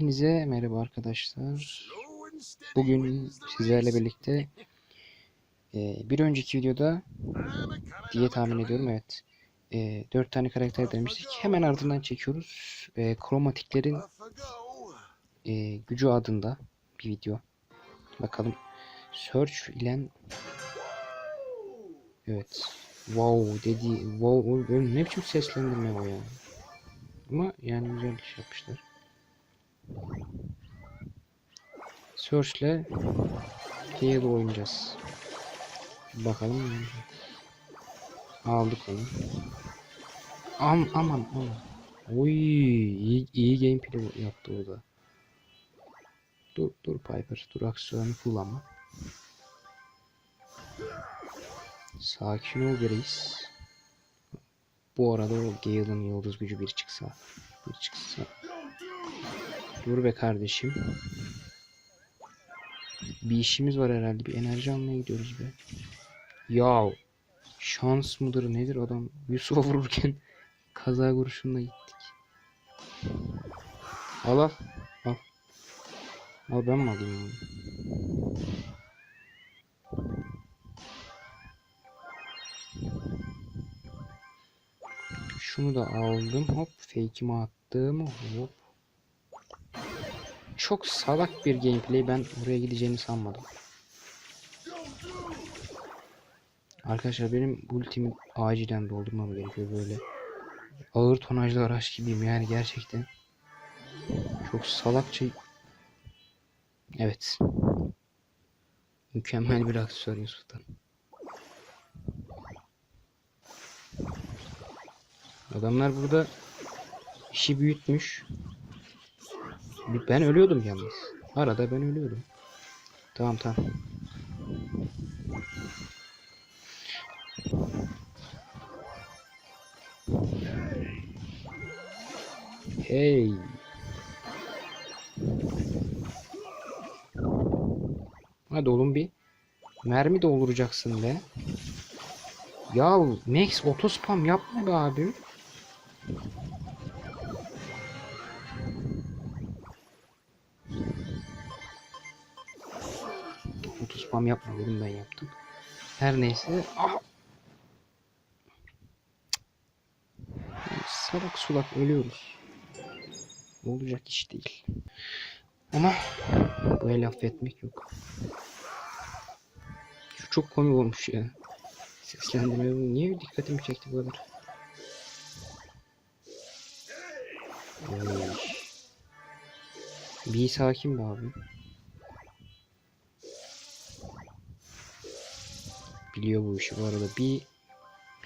Hepinize merhaba arkadaşlar. Bugün sizlerle birlikte e, bir önceki videoda diye tahmin ediyorum evet. E, 4 tane karakter demiştik. Hemen ardından çekiyoruz. E, kromatiklerin e, gücü adında bir video. Bakalım. Search ile Evet. Wow dedi. Wow. Ne biçim seslendirme o ya. Ama yani güzel iş yapmışlar. Search'le Gale oynayacağız. Bakalım. Aldık onu. Am aman aman. Oy iyi, iyi gameplay yaptı o da. Dur dur Piper. Dur aksiyonu kullanma. Sakin ol Grace. Bu arada o Gale'ın yıldız gücü bir çıksa. Bir çıksa. Dur be kardeşim. Bir işimiz var herhalde. Bir enerji almaya gidiyoruz be. Ya şans mıdır nedir adam Yusuf'a vururken kaza kurşunla gittik. Al al. Al. Al ben mi alayım onu? Şunu da aldım. Hop fake'imi attım. Hop. Çok salak bir gameplay. Ben oraya gideceğini sanmadım. Arkadaşlar benim ultimi acilen doldurmam gerekiyor böyle. Ağır tonajlı araç gibiyim yani gerçekten. Çok salakça. Evet. Mükemmel bir aksiyon Yusuf'tan. Adamlar burada işi büyütmüş. Ben ölüyordum yalnız. Arada ben ölüyordum. Tamam tamam. Hey. Hadi oğlum bir mermi dolduracaksın be. Ya Max otospam yapma be abi. Otospam yapma dedim ben yaptım. Her neyse. Ah! Salak sulak ölüyoruz. Olacak iş değil. Ama bu el affetmek yok. Şu çok komik olmuş ya. Seslendirme niye dikkatimi çekti bu kadar? Oy. Bir sakin be abi. Biliyor bu işi bu arada. Bir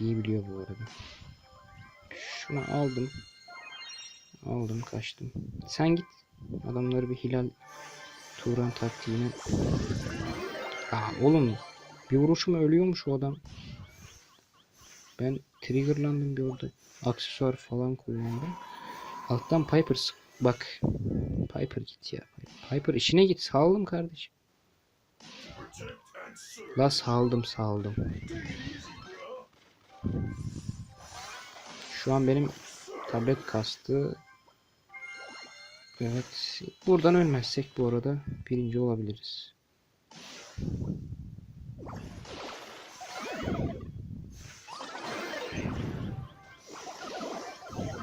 bir biliyor bu arada. Şunu aldım. Aldım kaçtım. Sen git. Adamları bir Hilal Turan taktiğine. Aa oğlum bir vuruşum ölüyormuş o adam. Ben triggerlandım bir orada. Aksesuar falan kullandım. Alttan Piper sık. Bak. Piper git ya. Piper işine git. Sağladım kardeşim. La saldım saldım. Şu an benim tablet kastı. Evet. Buradan ölmezsek bu arada birinci olabiliriz.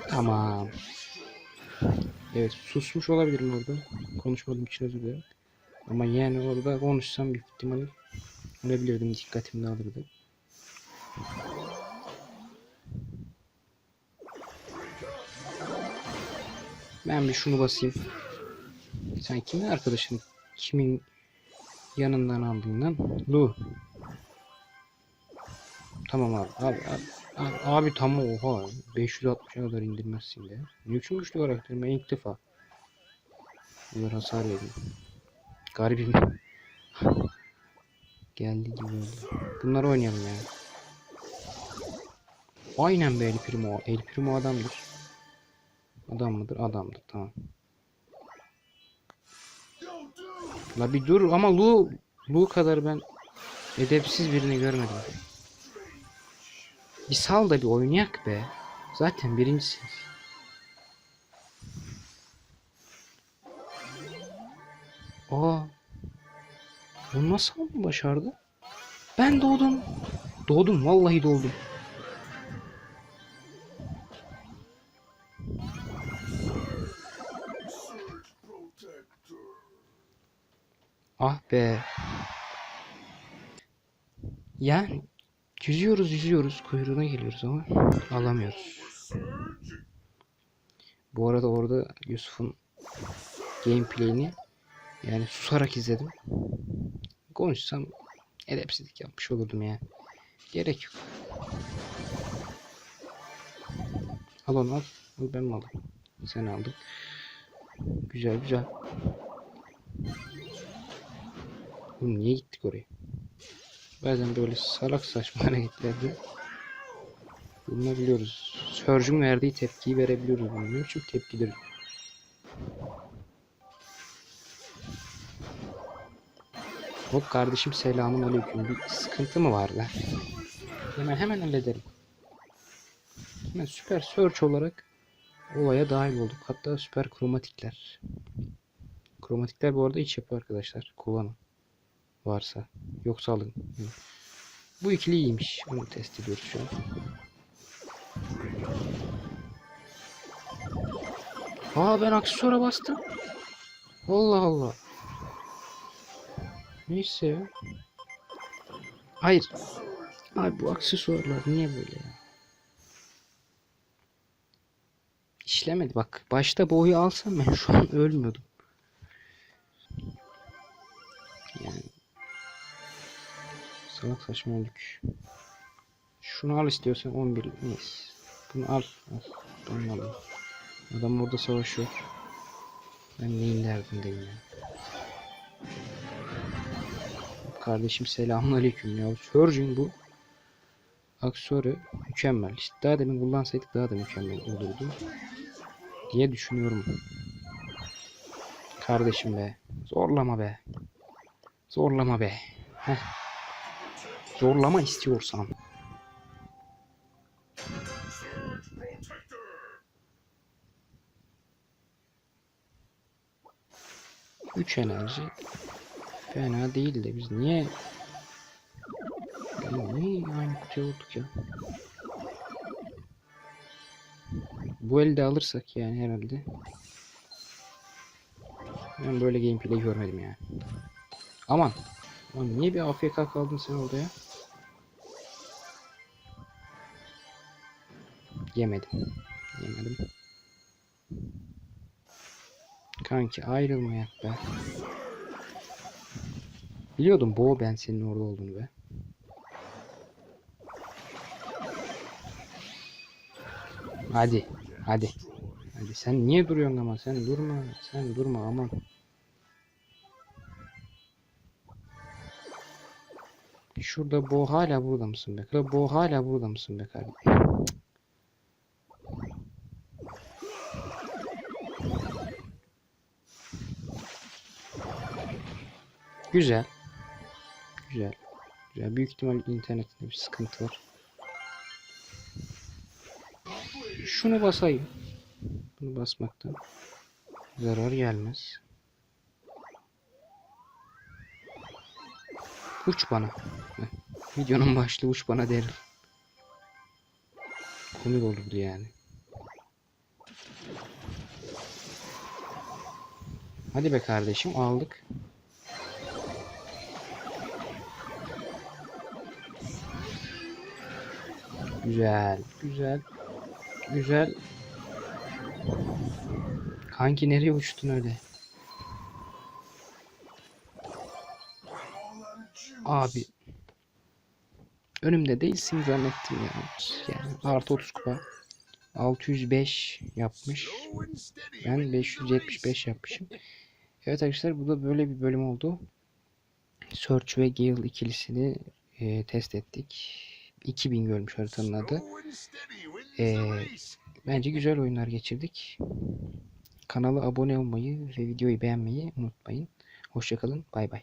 Tamam. Evet susmuş olabilirim orada. Konuşmadığım için özür dilerim. Ama yani orada konuşsam büyük ihtimalle ölebilirdim. Dikkatimi alırdı. Ben bir şunu basayım. Sen kimin arkadaşın? Kimin yanından aldın lan? Lu. Tamam abi. Abi, abi, abi, tamam oha. 560'a kadar indirmezsin de. Ne için güçlü karakterim? Ben ilk defa. Bunlar hasar veriyor. Garibim. Geldi gibi oldu. Bunları oynayalım ya. Aynen be El Primo. El Primo adamdır. Adam mıdır? Adamdır. Tamam. La bir dur ama Lu Lu kadar ben edepsiz birini görmedim. Bir sal da bir oynayak be. Zaten birincisiz. Aa. Onu nasıl almayı başardı? Ben doğdum. Doğdum vallahi doğdum. Ah be. Yani yüzüyoruz yüzüyoruz kuyruğuna geliyoruz ama alamıyoruz. Bu arada orada Yusuf'un gameplay'ini yani susarak izledim. Konuşsam edepsizlik yapmış olurdum yani. Gerek yok. Al onu al. Ben mi alayım? Sen aldın. Güzel güzel. Oğlum niye gittik oraya? Bazen böyle salak saçma hareketlerde bulunabiliyoruz. Surge'un verdiği tepkiyi verebiliyoruz. bunu. Ne biçim tepkidir? Hop kardeşim selamun aleyküm. Bir sıkıntı mı vardı? Hemen hemen hallederim. Hemen süper search olarak olaya dahil olduk. Hatta süper kromatikler. Kromatikler bu arada iç yapı arkadaşlar. Kullanın. Varsa. Yoksa alın. Bu ikili iyiymiş. Onu test ediyoruz şu an. Aa ben aksesuara bastım. Allah Allah. Neyse ya. Hayır. Abi bu aksesuarlar niye böyle ya? İşlemedi bak. Başta bu oyu alsam ben şu an ölmüyordum. Yani salak saçma öldük. Şunu al istiyorsan 11 neyse. Bunu al. al. Ben alayım. Adam orada savaşıyor. Ben neyin derdindeyim ya. Kardeşim selamünaleyküm ya. Surgeon bu. Aksesuarı mükemmel. İşte daha demin kullansaydık daha da mükemmel olurdu. Diye düşünüyorum. Kardeşim be. Zorlama be. Zorlama be. Heh. Zorlama istiyorsan. Üç enerji fena değil de biz niye niye aynı kutuya olduk ya? Bu elde alırsak yani herhalde. Ben böyle gameplay görmedim yani. Aman. Lan niye bir AFK kaldın sen orada ya? Yemedim. Yemedim. Kanki ayrılmayak be. Biliyordum Bo ben senin orada olduğunu be. Hadi. Hadi. Hadi sen niye duruyorsun ama sen durma. Sen durma aman. Şurada Bo hala burada mısın be? Şurada Bo hala burada mısın be kardeşim? Güzel. Güzel. Güzel. Büyük ihtimal internette bir sıkıntı var. Şunu basayım. Bunu basmaktan zarar gelmez. Uç bana. Heh. Videonun başlığı uç bana derim. Komik olurdu yani. Hadi be kardeşim aldık. Güzel, güzel, güzel. Kanki nereye uçtun öyle? Abi. Önümde değilsin zannettim ya. Yani artı 30 kupa. 605 yapmış. Ben 575 yapmışım. Evet arkadaşlar bu da böyle bir bölüm oldu. Search ve Gale ikilisini e, test ettik. 2000 görmüş haritanın adı. Ee, bence güzel oyunlar geçirdik. Kanala abone olmayı ve videoyu beğenmeyi unutmayın. Hoşçakalın. Bay bay.